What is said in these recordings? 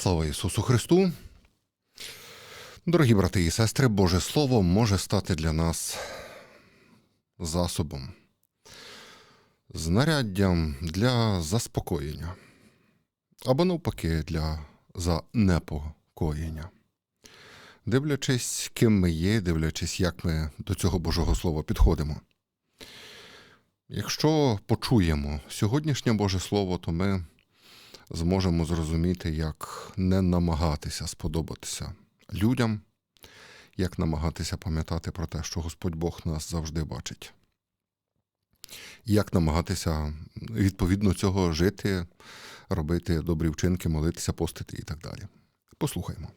Слава Ісусу Христу! Дорогі брати і сестри, Боже Слово може стати для нас засобом, знаряддям для заспокоєння або навпаки для занепокоєння. Дивлячись, ким ми є, дивлячись, як ми до цього Божого Слова підходимо. Якщо почуємо сьогоднішнє Боже Слово, то ми зможемо зрозуміти, як не намагатися сподобатися людям, як намагатися пам'ятати про те, що Господь Бог нас завжди бачить. Як намагатися відповідно цього жити, робити добрі вчинки, молитися, постити і так далі. Послухаймо.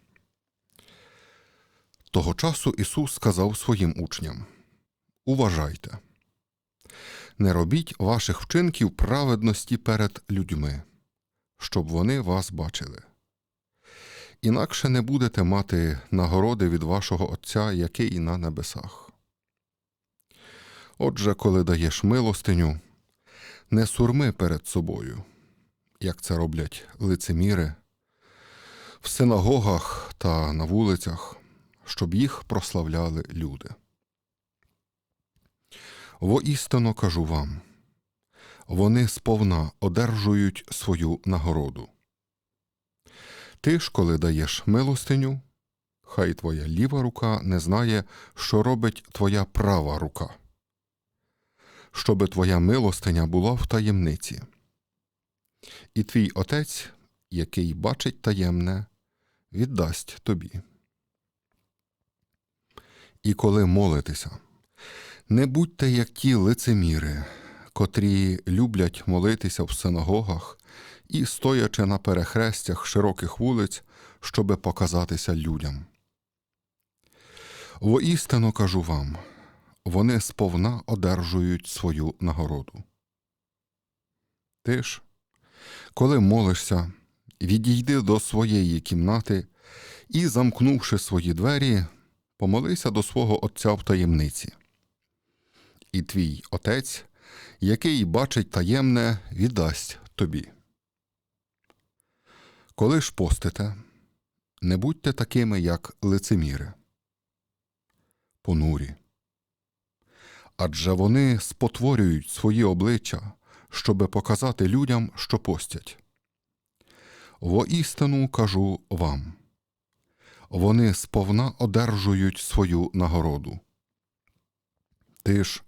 Того часу Ісус сказав своїм учням: Уважайте, не робіть ваших вчинків праведності перед людьми, щоб вони вас бачили. Інакше не будете мати нагороди від вашого Отця, який на небесах. Отже, коли даєш милостиню, не сурми перед собою, як це роблять лицеміри, в синагогах та на вулицях, щоб їх прославляли люди. Воістину кажу вам, вони сповна одержують свою нагороду. Ти ж, коли даєш милостиню, хай твоя ліва рука не знає, що робить твоя права рука, щоби твоя милостиня була в таємниці. І твій отець, який бачить таємне, віддасть тобі. І коли молитеся, не будьте як ті лицеміри, котрі люблять молитися в синагогах і стоячи на перехрестях широких вулиць, щоби показатися людям. Воістину кажу вам, вони сповна одержують свою нагороду. Ти ж, коли молишся, відійди до своєї кімнати і, замкнувши свої двері, помолися до свого Отця в таємниці. І твій Отець, який бачить таємне, віддасть тобі. Коли ж постите, не будьте такими, як лицеміри, понурі. Адже вони спотворюють свої обличчя, щоби показати людям, що постять. Воістину кажу вам вони сповна одержують свою нагороду. Ти ж,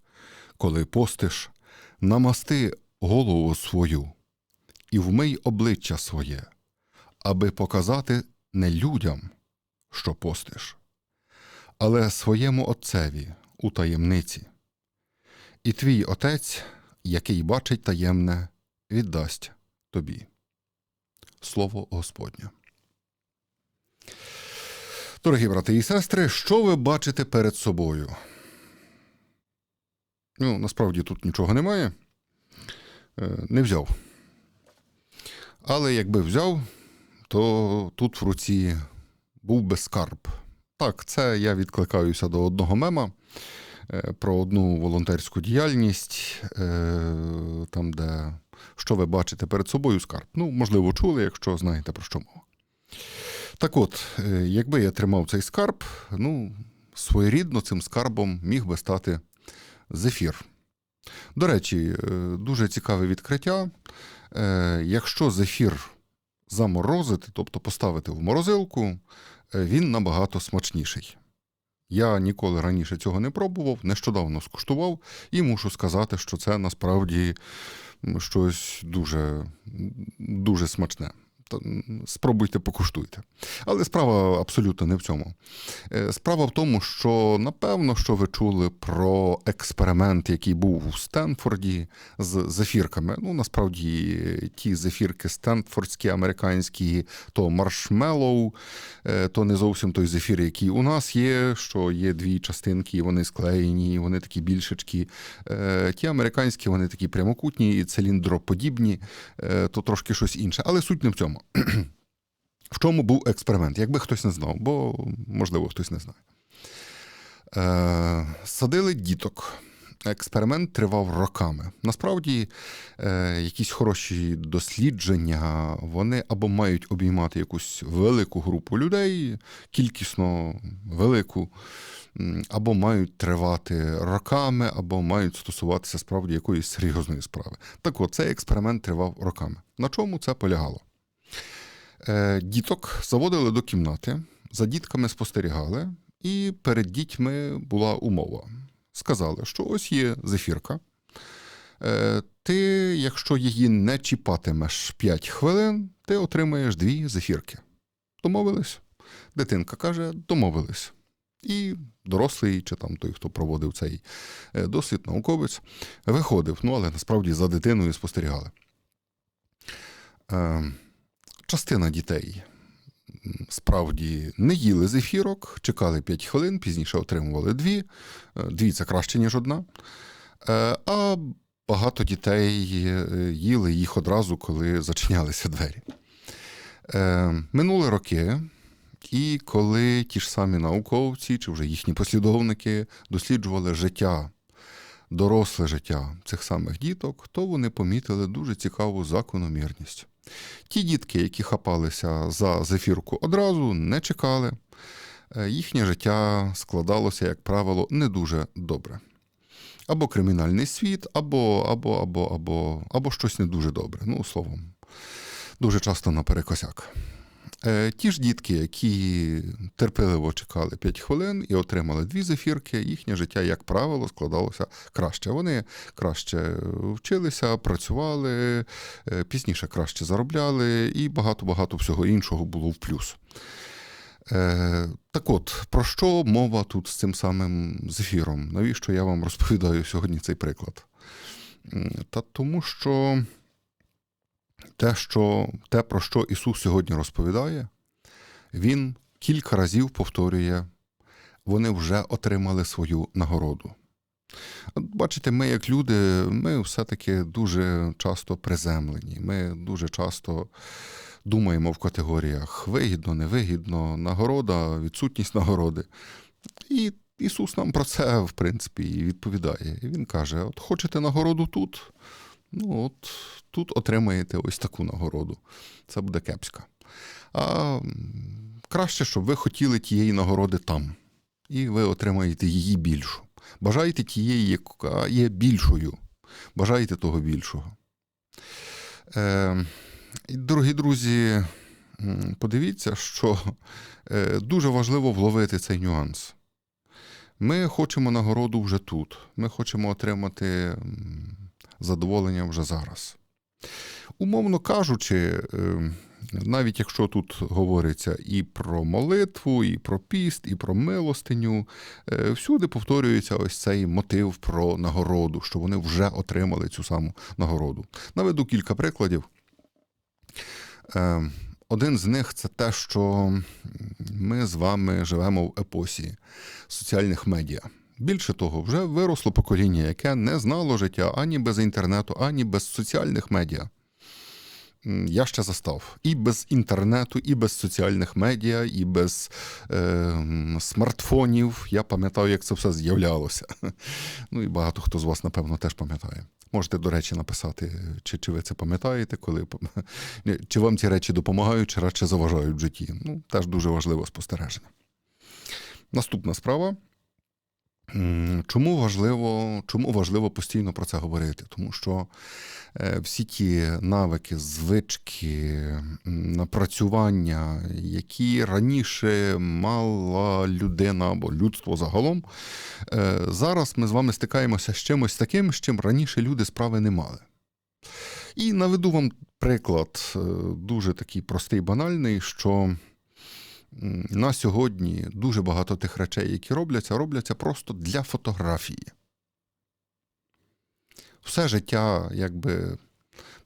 коли постиш, намасти голову свою і вмий обличчя своє, аби показати не людям, що постиш, але своєму Отцеві у таємниці. І твій Отець, який бачить таємне, віддасть тобі. Слово Господнє. Дорогі брати і сестри, що ви бачите перед собою? Ну, насправді тут нічого немає. Е, Не взяв. Але якби взяв, то тут в руці був би скарб. Так, це я відкликаюся до одного мема е, про одну волонтерську діяльність, е, там, де що ви бачите перед собою скарб. Ну, можливо, чули, якщо знаєте про що мова. Так от, якби я тримав цей скарб, ну, своєрідно цим скарбом міг би стати зефір. До речі, е, дуже цікаве відкриття. Е, Якщо зефір заморозити, тобто поставити в морозилку, е, він набагато смачніший. Я ніколи раніше цього не пробував, нещодавно скуштував, і мушу сказати, що це насправді щось дуже, дуже смачне. Та, Спробуйте, покуштуйте. Але справа абсолютно не в цьому. Е, Справа в тому, що напевно, що ви чули про експеримент, який був у Стенфорді з зефірками. Ну, насправді, ті зефірки стенфордські, американські, то маршмеллоу, е, то не зовсім той зефір, який у нас є, що є дві частинки, вони склеєні, вони такі більшечки. Е, Ті американські, вони такі прямокутні і циліндроподібні, то трошки щось інше. Але суть не в цьому. В чому був експеримент? Якби хтось не знав, бо можливо хтось не знає. Е, садили діток експеримент тривав роками. Насправді, е, якісь хороші дослідження вони або мають обіймати якусь велику групу людей, кількісно велику, або мають тривати роками, або мають стосуватися справді якоїсь серйозної справи. Так от, цей експеримент тривав роками. На чому це полягало? Е, Діток заводили до кімнати, за дітками спостерігали, і перед дітьми була умова. Сказали, що ось є зефірка. Е, Ти, якщо її не чіпатимеш 5 хвилин, ти отримаєш дві зефірки. Домовились? Дитинка каже, домовились. І дорослий, чи там той, хто проводив цей е, дослід, науковець, виходив. Ну, але насправді за дитиною спостерігали. Частина дітей справді не їли зефірок, чекали 5 хвилин, пізніше отримували дві. Е, Дві це краще, ніж одна. Е, А багато дітей е, їли їх одразу, коли зачинялися двері. Минули роки, і коли ті ж самі науковці, чи вже їхні послідовники досліджували життя, доросле життя цих самих діток, то вони помітили дуже цікаву закономірність. Ті дітки, які хапалися за зефірку одразу, не чекали. Е, Їхнє життя складалося, як правило, не дуже добре. Або кримінальний світ, або, або, або, або, або щось не дуже добре. Ну, словом, дуже часто наперекосяк. Е, Ті ж дітки, які терпеливо чекали 5 хвилин і отримали дві зефірки, їхнє життя, як правило, складалося краще. Вони краще вчилися, працювали, е, пізніше краще заробляли, і багато-багато всього іншого було в плюс. Е, так от, про що мова тут з цим самим зефіром? Навіщо я вам розповідаю сьогодні цей приклад? Та тому що те, що, те, про що Ісус сьогодні розповідає, Він кілька разів повторює, вони вже отримали свою нагороду. Бачите, ми, як люди, ми все-таки дуже часто приземлені. Ми дуже часто думаємо в категоріях вигідно, невигідно, нагорода, відсутність нагороди. І Ісус нам про це, в принципі, і відповідає. І Він каже: от хочете нагороду тут? Ну, от тут отримаєте ось таку нагороду. Це буде кепська. А краще, щоб ви хотіли тієї нагороди там, і ви отримаєте її більшу. Бажаєте тієї, яка є більшою. Бажаєте того більшого. Е, дорогі друзі, подивіться, що е, дуже важливо вловити цей нюанс. Ми хочемо нагороду вже тут. Ми хочемо отримати задоволення вже зараз. Умовно кажучи, е, навіть якщо тут говориться і про молитву, і про піст, і про милостиню, е, всюди повторюється ось цей мотив про нагороду, що вони вже отримали цю саму нагороду. Наведу кілька прикладів. Е, Один з них це те, що ми з вами живемо в епосі соціальних медіа. Більше того, вже виросло покоління, яке не знало життя ані без інтернету, ані без соціальних медіа. Я ще застав і без інтернету, і без соціальних медіа, і без е, смартфонів. Я пам'ятаю, як це все з'являлося. Ну і багато хто з вас, напевно, теж пам'ятає. Можете, до речі, написати, чи, чи ви це пам'ятаєте, коли чи вам ці речі допомагають, чи радше заважають в житті. Ну, теж дуже важливе спостереження. Наступна справа. Чому важливо, чому важливо постійно про це говорити? Тому що е, всі ті навики, звички, напрацювання, які раніше мала людина або людство загалом, е, зараз ми з вами стикаємося з чимось таким, з чим раніше люди справи не мали. І наведу вам приклад, е, дуже такий простий, банальний, що на сьогодні дуже багато тих речей, які робляться, робляться просто для фотографії. Все життя якби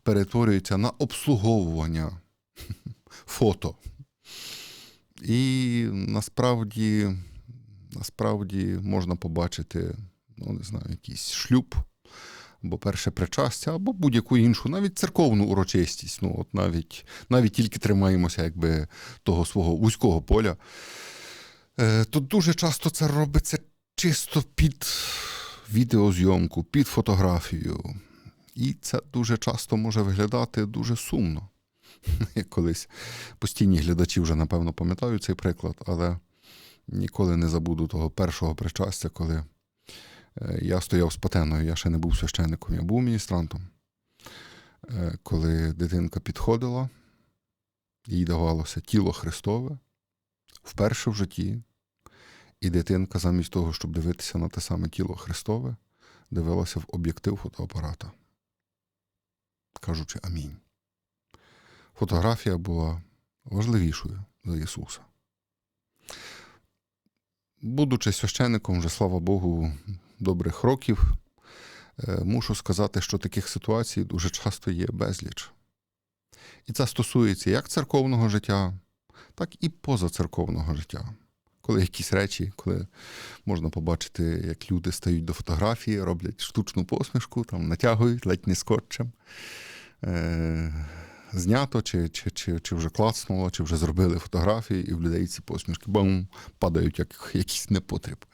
перетворюється на обслуговування фото. І насправді, насправді можна побачити, ну не знаю, якийсь шлюб, або перше причастя, або будь-яку іншу, навіть церковну урочистість. Ну, от навіть, навіть тільки тримаємося якби того свого вузького поля. Е, то дуже часто це робиться чисто під відеозйомку під фотографію. І це дуже часто може виглядати дуже сумно. Колись постійні глядачі вже, напевно, пам'ятають цей приклад, але ніколи не забуду того першого причастя, коли я стояв з патеною, я ще не був священником, я був міністрантом. Е, Коли дитинка підходила, їй давалося тіло Христове вперше в житті, і дитинка, замість того, щоб дивитися на те саме тіло Христове, дивилася в об'єктив фотоапарата, кажучи амінь. Фотографія була важливішою за Ісуса. Будучи священником, вже слава Богу, добрих років, е, мушу сказати, що таких ситуацій дуже часто є безліч. І це стосується як церковного життя, так і позацерковного життя. Коли якісь речі, коли можна побачити, як люди стають до фотографії, роблять штучну посмішку, там натягують ледь не скотчем. Е- знято, чи, чи, чи, чи вже клацнуло, чи вже зробили фотографії, і в людей ці посмішки бам, падають як якийсь непотріб.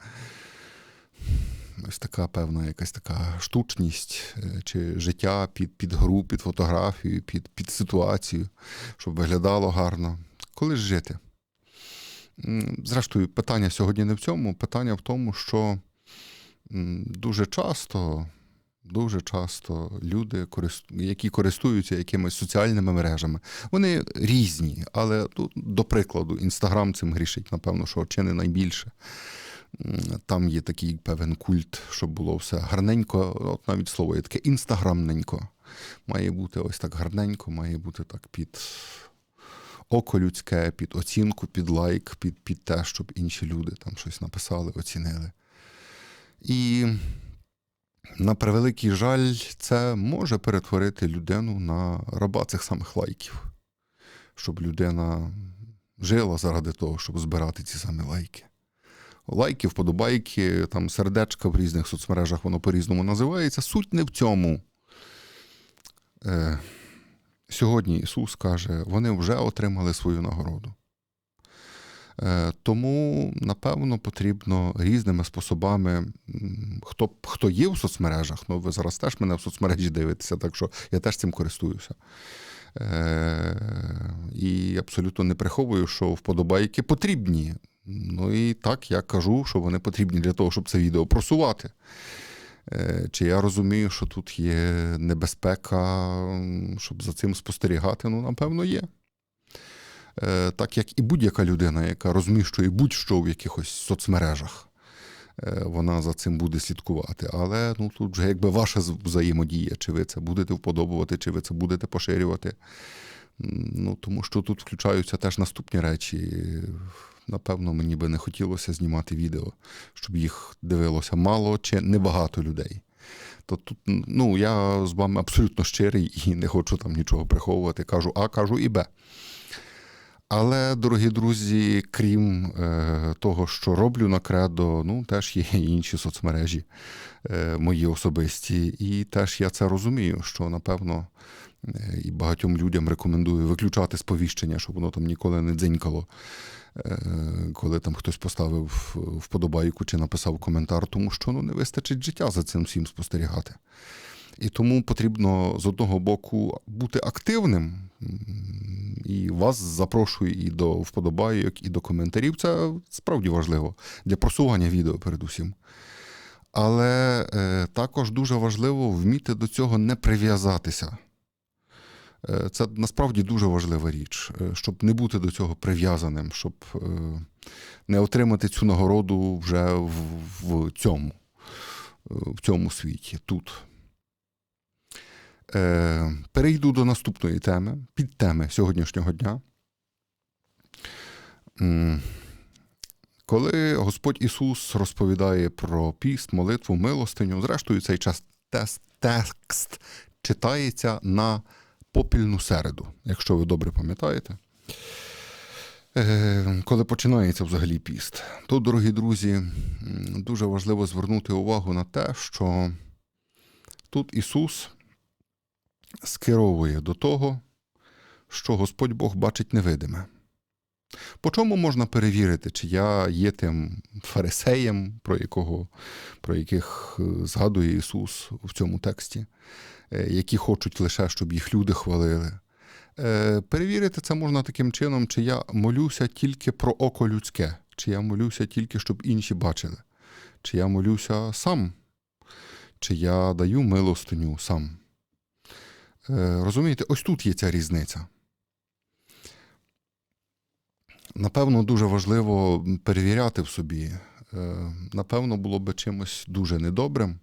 Ось така певна якась така штучність е, чи життя під, під гру, під фотографію, під, під ситуацію, щоб виглядало гарно. Коли ж жити? Зрештою, питання сьогодні не в цьому, питання в тому, що дуже часто Дуже часто люди, які користуються якимись соціальними мережами, вони різні, але до прикладу, Інстаграм цим грішить, напевно, що чи не найбільше. Там є такий певен культ, щоб було все гарненько, от навіть слово є таке інстаграмненько. Має бути ось так гарненько, має бути так під око людське, під оцінку, під лайк, під, під те, щоб інші люди там щось написали, оцінили. І на превеликий жаль, це може перетворити людину на раба цих самих лайків, щоб людина жила заради того, щоб збирати ці самі лайки. Лайки, вподобайки, там сердечка в різних соцмережах, воно по-різному називається. Суть не в цьому. Е, сьогодні Ісус каже, вони вже отримали свою нагороду. Е, Тому, напевно, потрібно різними способами. Хто, хто є в соцмережах, ну ви зараз теж мене в соцмережі дивитеся, так що я теж цим користуюся. Е, І абсолютно не приховую, що вподобайки потрібні. Ну і так я кажу, що вони потрібні для того, щоб це відео просувати. Е, Чи я розумію, що тут є небезпека, щоб за цим спостерігати? Ну, напевно, є. Е, Так як і будь-яка людина, яка розміщує будь-що в якихось соцмережах, е, вона за цим буде слідкувати. Але ну, тут вже якби ваша взаємодія, чи ви це будете вподобувати, чи ви це будете поширювати. Ну, тому що тут включаються теж наступні речі. Напевно, мені би не хотілося знімати відео, щоб їх дивилося мало чи небагато людей. То тут, ну, я з вами абсолютно щирий і не хочу там нічого приховувати. Кажу А, кажу і Б. Але, дорогі друзі, крім е, того, що роблю на кредо, ну теж є інші соцмережі е, мої особисті. І теж я це розумію, що напевно е, і багатьом людям рекомендую виключати сповіщення, щоб воно там ніколи не дзенькало, е, коли там хтось поставив вподобайку чи написав коментар, тому що ну, не вистачить життя за цим всім спостерігати. І тому потрібно з одного боку бути активним. І вас запрошую і до вподобайок, і до коментарів. Це справді важливо для просування відео передусім. Але е, також дуже важливо вміти до цього не прив'язатися. Е, Це насправді дуже важлива річ, е, щоб не бути до цього прив'язаним, щоб е, не отримати цю нагороду вже в, в цьому, в цьому світі, тут. Перейду до наступної теми, підтеми сьогоднішнього дня. Коли Господь Ісус розповідає про піст, молитву, милостиню, зрештою, цей час текст читається на попільну середу, якщо ви добре пам'ятаєте. Е, Коли починається взагалі піст, то, дорогі друзі, дуже важливо звернути увагу на те, що тут Ісус скеровує до того, що Господь Бог бачить невидиме. По чому можна перевірити, чи я є тим фарисеєм, про, якого, про яких е, згадує Ісус в цьому тексті, які хочуть лише, щоб їх люди хвалили. Е, Перевірити це можна таким чином, чи я молюся тільки про око людське, чи я молюся тільки, щоб інші бачили, чи я молюся сам, чи я даю милостиню сам. Е, Розумієте, ось тут є ця різниця. Напевно, дуже важливо перевіряти в собі. Е, Напевно, було би чимось дуже недобрим.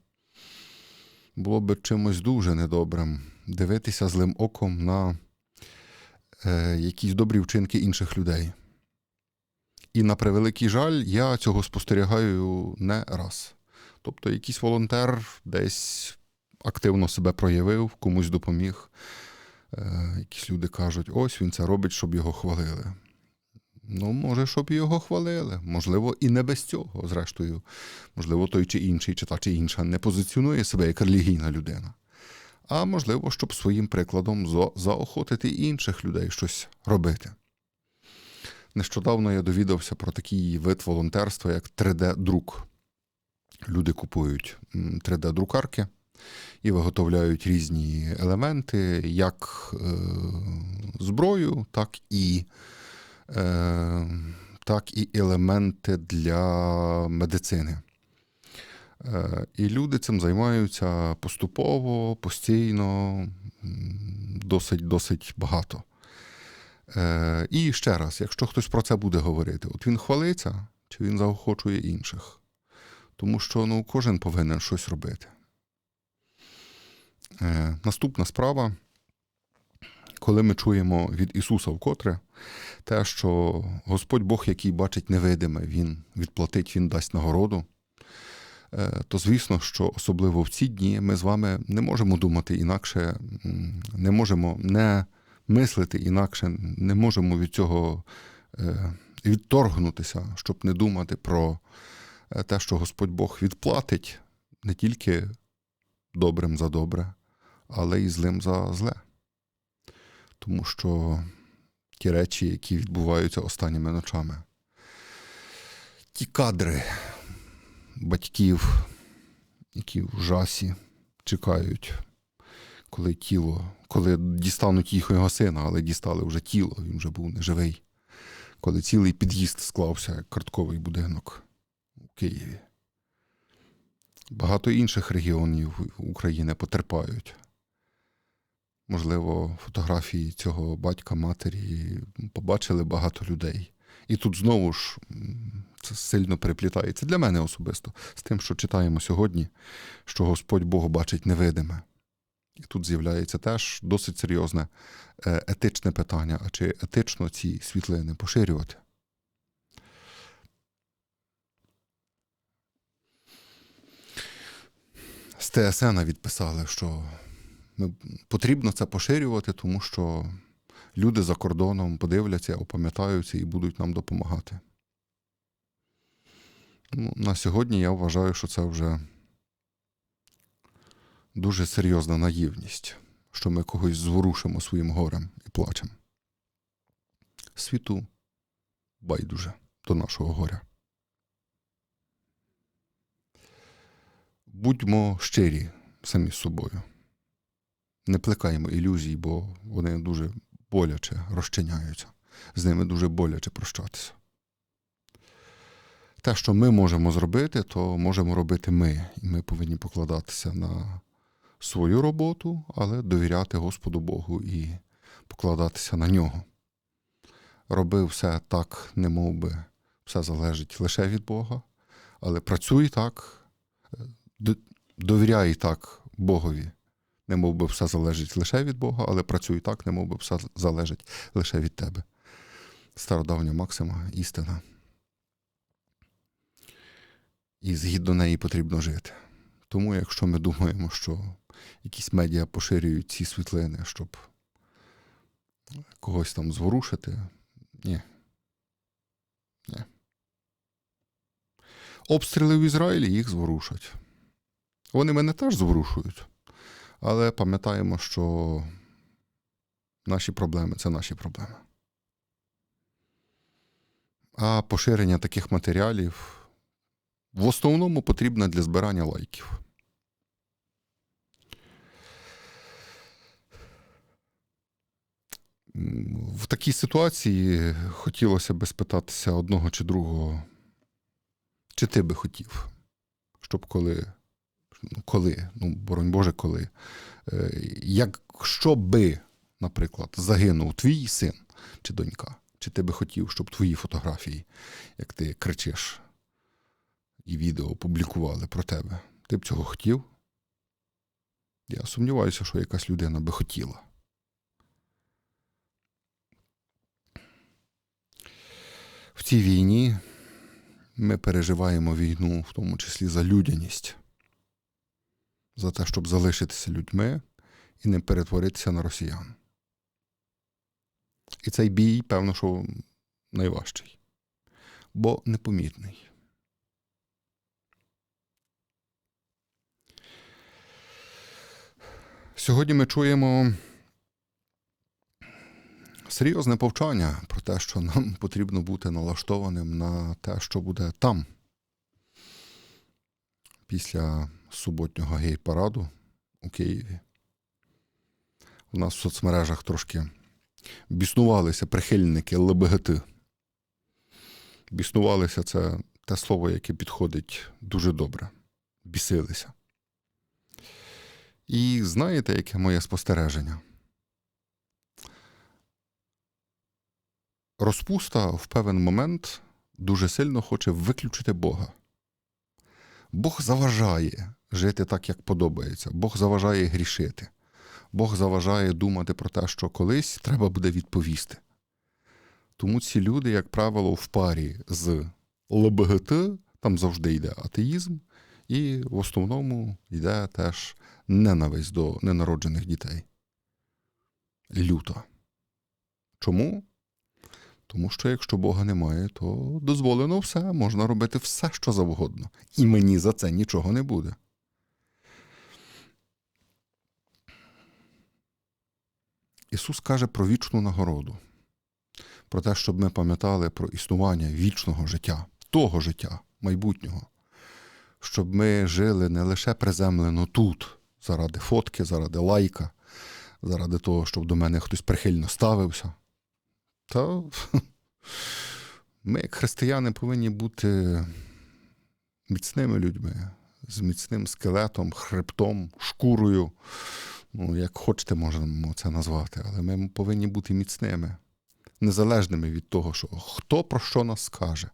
Було би чимось дуже недобрим дивитися злим оком на е, якісь добрі вчинки інших людей. І на превеликий жаль, я цього спостерігаю не раз. Тобто, якийсь волонтер десь активно себе проявив, комусь допоміг. Е, Якісь люди кажуть, ось він це робить, щоб його хвалили. Ну, може, щоб його хвалили. Можливо, і не без цього, зрештою. Можливо, той чи інший, чи та чи інша не позиціонує себе як релігійна людина. А можливо, щоб своїм прикладом заохотити інших людей щось робити. Нещодавно я довідався про такий вид волонтерства, як 3D-друк. Люди купують 3D-друкарки і виготовляють різні елементи, як е, зброю, так і так і елементи для медицини. Е, І люди цим займаються поступово, постійно, досить досить багато. Е, І ще раз, якщо хтось про це буде говорити, от він хвалиться чи він заохочує інших. Тому що ну, кожен повинен щось робити. Е, Наступна справа, коли ми чуємо від Ісуса вкотре, те, що Господь Бог, який бачить невидиме, Він відплатить, Він дасть нагороду, е, то звісно, що особливо в ці дні ми з вами не можемо думати інакше, не можемо не мислити інакше, не можемо від цього е, відторгнутися, щоб не думати про е, те, що Господь Бог відплатить не тільки добрим за добре, але й злим за зле. Тому що ті речі, які відбуваються останніми ночами. Ті кадри батьків, які в жасі чекають, коли тіло, коли дістануть їхнього сина, але дістали вже тіло, він вже був неживий. Коли цілий під'їзд склався, як картковий будинок у Києві. Багато інших регіонів України потерпають. Можливо, фотографії цього батька, матері побачили багато людей. І тут знову ж це сильно переплітається для мене особисто з тим, що читаємо сьогодні, що Господь Бог бачить невидиме. І тут з'являється теж досить серйозне е, етичне питання: а чи етично ці світлини поширювати? З ТСН відписали, що ми, потрібно це поширювати, тому що люди за кордоном подивляться, опам'ятаються і будуть нам допомагати. Ну, на сьогодні я вважаю, що це вже дуже серйозна наївність, що ми когось зворушимо своїм горем і плачем. Світу байдуже до нашого горя. Будьмо щирі самі з собою. Не плекаємо ілюзій, бо вони дуже боляче розчиняються. З ними дуже боляче прощатися. Те, що ми можемо зробити, то можемо робити ми. І ми повинні покладатися на свою роботу, але довіряти Господу Богу і покладатися на нього. Роби все так, не би все залежить лише від Бога, але працюй так, довіряй так Богові. Не мов би все залежить лише від Бога, але працюй так, не мов би все залежить лише від тебе. Стародавня Максима, істина. І згідно неї потрібно жити. Тому, якщо ми думаємо, що якісь медіа поширюють ці світлини, щоб когось там зворушити, ні. Ні. Обстріли в Ізраїлі їх зворушать. Вони мене теж зворушують. Але пам'ятаємо, що наші проблеми це наші проблеми. А поширення таких матеріалів в основному потрібно для збирання лайків. В такій ситуації хотілося би спитатися одного чи другого, чи ти би хотів, щоб коли, коли, ну, боронь Боже, коли, е, якщо би, наприклад, загинув твій син чи донька, чи ти би хотів, щоб твої фотографії, як ти кричиш, і відео публікували про тебе, ти б цього хотів? Я сумніваюся, що якась людина би хотіла. В цій війні ми переживаємо війну, в тому числі за людяність, за те, щоб залишитися людьми і не перетворитися на росіян. І цей бій, певно, що найважчий, бо непомітний. Сьогодні ми чуємо серйозне повчання про те, що нам потрібно бути налаштованим на те, що буде там. Після суботнього гей-параду у Києві. У нас в соцмережах трошки біснувалися прихильники ЛБГТ. Біснувалися це те слово, яке підходить дуже добре. Бісилися. І знаєте, яке моє спостереження? Розпуста в певен момент дуже сильно хоче виключити Бога. Бог заважає жити так, як подобається. Бог заважає грішити. Бог заважає думати про те, що колись треба буде відповісти. Тому ці люди, як правило, в парі з ЛБГТ, там завжди йде атеїзм, і в основному йде теж ненависть до ненароджених дітей. Люто. Чому? Тому що якщо Бога немає, то дозволено все, можна робити все, що завгодно. І мені за це нічого не буде. Ісус каже про вічну нагороду, про те, щоб ми пам'ятали про існування вічного життя, того життя, майбутнього, щоб ми жили не лише приземлено тут, заради фотки, заради лайка, заради того, щоб до мене хтось прихильно ставився. Та ми, як християни, повинні бути міцними людьми, з міцним скелетом, хребтом, шкурою. Ну, як хочете, можемо це назвати, але ми повинні бути міцними, незалежними від того, що хто про що нас скаже.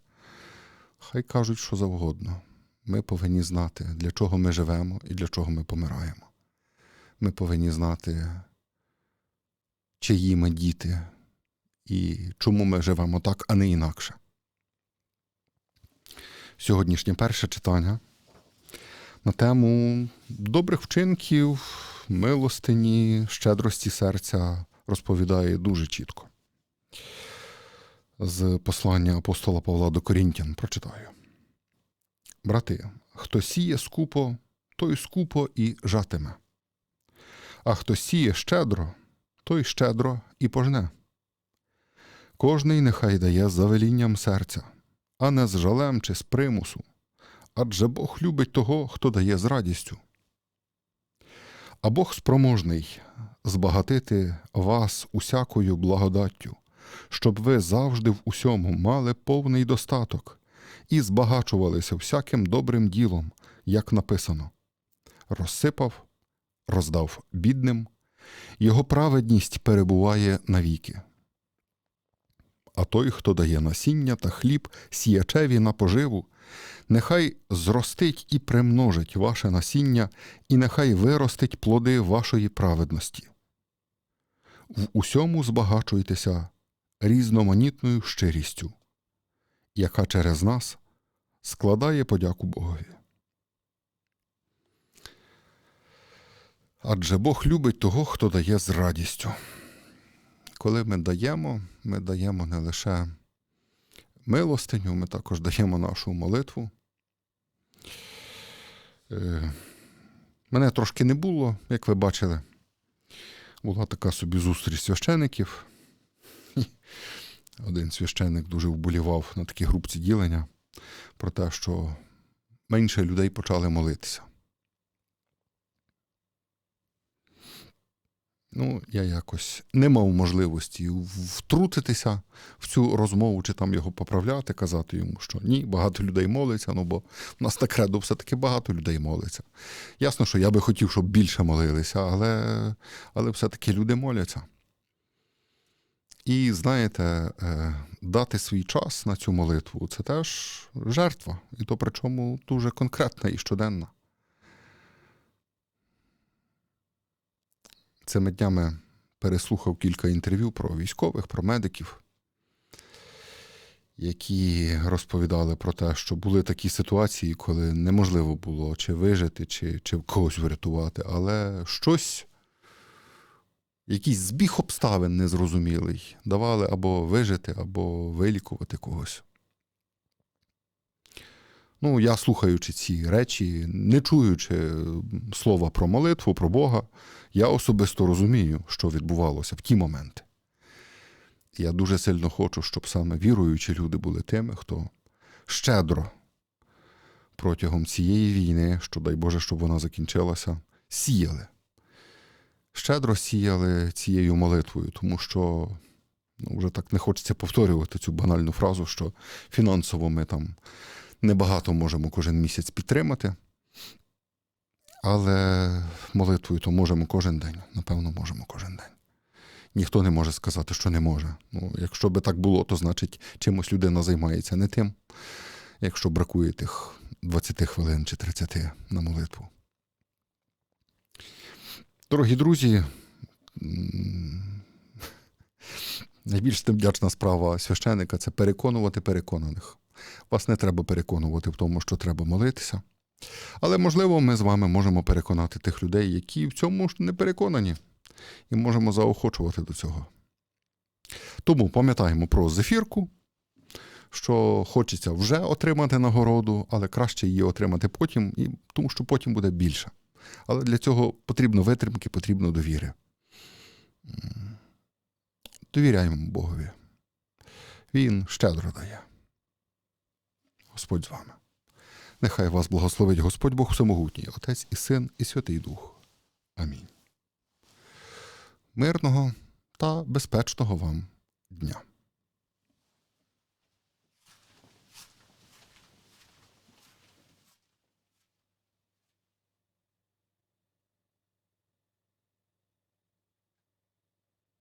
Хай кажуть, що завгодно. Ми повинні знати, для чого ми живемо і для чого ми помираємо. Ми повинні знати, чиї ми діти і чому ми живемо так, а не інакше. Сьогоднішнє перше читання на тему добрих вчинків, милостині, щедрості серця розповідає дуже чітко. З послання апостола Павла до Корінтян прочитаю. Брати, хто сіє скупо, той скупо і жатиме. А хто сіє щедро, той щедро і пожне. Кожний нехай дає за велінням серця, а не з жалем чи з примусу, адже Бог любить того, хто дає з радістю. А Бог спроможний збагатити вас усякою благодаттю, щоб ви завжди в усьому мали повний достаток і збагачувалися всяким добрим ділом, як написано розсипав, роздав бідним, його праведність перебуває навіки. А той, хто дає насіння та хліб сіячеві на поживу, нехай зростить і примножить ваше насіння, і нехай виростить плоди вашої праведності. В усьому збагачуйтеся різноманітною щирістю, яка через нас складає подяку Богові. Адже Бог любить того, хто дає з радістю. Коли ми даємо, ми даємо не лише милостиню, ми також даємо нашу молитву. Е, Мене трошки не було, як ви бачили. Була така собі зустріч священиків. один священник дуже вболівав на такі групці ділення про те, що менше людей почали молитися. Ну, я якось не мав можливості втрутитися в цю розмову чи там його поправляти, казати йому, що ні, багато людей молиться, ну бо в нас так кредо все-таки багато людей молиться. Ясно, що я би хотів, щоб більше молилися, але, але все-таки люди моляться. І знаєте, е, дати свій час на цю молитву це теж жертва, і то причому дуже конкретна і щоденна. Цими днями переслухав кілька інтерв'ю про військових, про медиків, які розповідали про те, що були такі ситуації, коли неможливо було чи вижити, чи, чи когось врятувати, але щось, якийсь збіг обставин незрозумілий, давали або вижити, або вилікувати когось. Ну, я слухаючи ці речі, не чуючи слова про молитву, про Бога, я особисто розумію, що відбувалося в ті моменти. Я дуже сильно хочу, щоб саме віруючі люди були тими, хто щедро протягом цієї війни, що дай Боже, щоб вона закінчилася, сіяли. Щедро сіяли цією молитвою, тому що ну, вже так не хочеться повторювати цю банальну фразу, що фінансово ми там небагато можемо кожен місяць підтримати. Але молитвою то можемо кожен день. Напевно, можемо кожен день. Ніхто не може сказати, що не може. Ну, якщо би так було, то значить чимось людина займається не тим, якщо бракує тих 20 хвилин чи 30 на молитву. Дорогі друзі, найбільш вдячна справа священика це переконувати переконаних. Вас не треба переконувати в тому, що треба молитися. Але, можливо, ми з вами можемо переконати тих людей, які в цьому ж не переконані, і можемо заохочувати до цього. Тому пам'ятаємо про зефірку, що хочеться вже отримати нагороду, але краще її отримати потім, і, тому що потім буде більше. Але для цього потрібно витримки, потрібно довіри. Довіряємо Богові. Він щедро дає. Господь з вами. Нехай вас благословить Господь Бог Всемогутній, Отець і Син, і Святий Дух. Амінь. Мирного та безпечного вам дня.